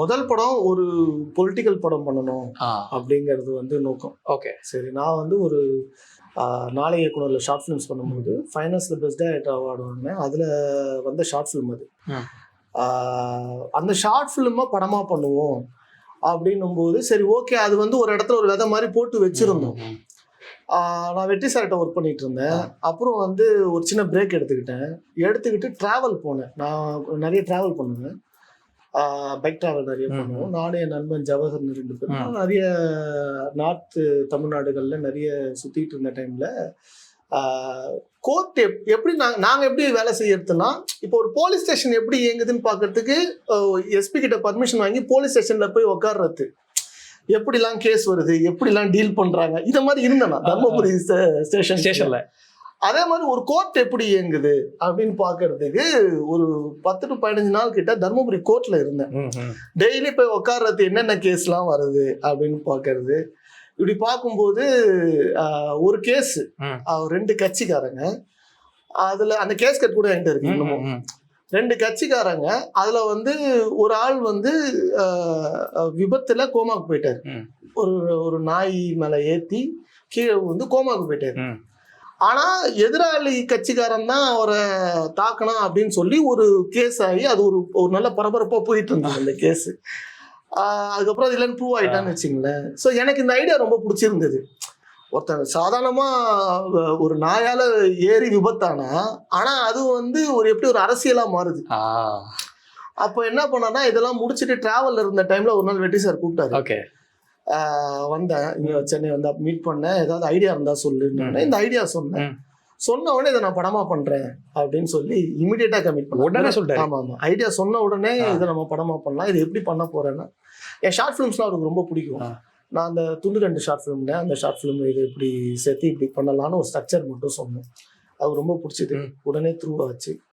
முதல் படம் ஒரு பொலிட்டிக்கல் படம் பண்ணணும் அப்படிங்கிறது வந்து நோக்கம். ஓகே. சரி நான் வந்து ஒரு நாளை இயக்குனரில் ஷார்ட் ஃபிலிம்ஸ் பண்ணும்போது ஃபைனல்ஸில் பெஸ்ட் டேரக்டர் அவார்டு வாங்கினேன் அதில் வந்த ஷார்ட் ஃபிலிம் அது. அந்த ஷார்ட் ஃபிலிமாக படமாக பண்ணுவோம் அப்படின்னும் போது சரி ஓகே அது வந்து ஒரு இடத்துல ஒரு விதை மாதிரி போட்டு வச்சிருந்தோம். நான் வெற்றி சார்கிட்ட ஒர்க் பண்ணிட்டு இருந்தேன். அப்புறம் வந்து ஒரு சின்ன பிரேக் எடுத்துக்கிட்டேன். எடுத்துக்கிட்டு ட்ராவல் போனேன். நான் நிறைய ட்ராவல் பண்ணுவேன். பைக் ட்ராவல் நிறைய பண்ணுவோம். நானும் என் நண்பன் ஜவஹர்னு ரெண்டு பேரும். நிறைய நார்த்து தமிழ்நாடுகள்ல நிறைய சுத்திட்டு இருந்த டைம்ல கோர்ட் எப்படி நாங்க நாங்க எப்படி வேலை செய்யறதுன்னா இப்போ ஒரு போலீஸ் ஸ்டேஷன் எப்படி இயங்குதுன்னு பார்க்கறதுக்கு எஸ்பி கிட்ட பர்மிஷன் வாங்கி போலீஸ் ஸ்டேஷன்ல போய் உட்கார்றது எப்படிலாம் கேஸ் வருது எப்படிலாம் டீல் பண்றாங்க இத மாதிரி இருந்தேன் தர்மபுரி ஸ்டேஷன் ஸ்டேஷன்ல அதே மாதிரி ஒரு கோர்ட் எப்படி இயங்குது அப்படின்னு பார்க்கறதுக்கு ஒரு பத்து டு பதினஞ்சு நாள் கிட்ட தர்மபுரி கோர்ட்ல இருந்தேன். டெய்லி போய் உட்கார்றது என்னென்ன கேஸ்லாம் வருது அப்படின்னு பார்க்கறது இப்படி பார்க்கும்போது ஒரு கேஸ். ரெண்டு கட்சிக்காரங்க அதுல அந்த கேஸ் கட் கூட என்கிட்ட இருக்கு இன்னமும். ரெண்டு கட்சிக்காரங்க அதுல வந்து ஒரு ஆள் வந்து விபத்துல கோமாக்கு போயிட்டாரு. ஒரு ஒரு நாய் மேல ஏத்தி கீழே வந்து கோமாக்கு போயிட்டாரு ம். ஆனா எதிராளி கட்சிக்காரன் தான் அவரை தாக்கணும் அப்படின்னு சொல்லி ஒரு கேஸ் ஆகி அது ஒரு ஒரு நல்ல பரபரப்பா போயிட்டு இருந்தது அந்த கேஸ் அதுக்கப்புறம் அது இல்லைன்னு ப்ரூவ் ஆயிட்டான்னு வச்சுங்களேன் ஸோ எனக்கு இந்த ஐடியா ரொம்ப பிடிச்சிருந்தது. ஒருத்தன் சாதாரணமா அஹ், ஒரு நாயால ஏறி விபத்தானா ஆனா அது வந்து ஒரு எப்படி ஒரு அரசியலா மாறுது. அப்போ என்ன பண்ணனா இதெல்லாம் முடிச்சுட்டு டிராவல்ல இருந்த டைம்ல ஒரு நாள் வெட்டி சார் கூப்பிட்டாரு. ஓகே. வந்தேன் இங்க சென்னை வந்து மீட் பண்ணேன் ஏதாவது ஐடியா இருந்தா சொல்லுன்னு. இந்த ஐடியா சொன்னேன். சொன்ன உடனே இதை நான் படமா பண்றேன் அப்படின்னு சொல்லி இமிடியேட்டா கமிட் பண்ணேன் உடனே சொல்லிட்டாரு. ஆமா ஆமா ஐடியா சொன்ன உடனே. இதை நம்ம படமா பண்ணலாம் இது எப்படி பண்ண போறேன்னா என் ஷார்ட் ஃபிலிம்ஸ்லாம் அவருக்கு ரொம்ப பிடிக்கும். நான் அந்த துண்டு ரெண்டு ஷார்ட் ஃபிலிம்ல அந்த ஷார்ட் ஃபிலிம் இது இப்படி சேர்த்து இப்படி பண்ணலாம்னு ஒரு ஸ்ட்ரக்சர் மட்டும் சொன்னேன் அது ரொம்ப பிடிச்சது. உடனே த்ரூ ஆச்சு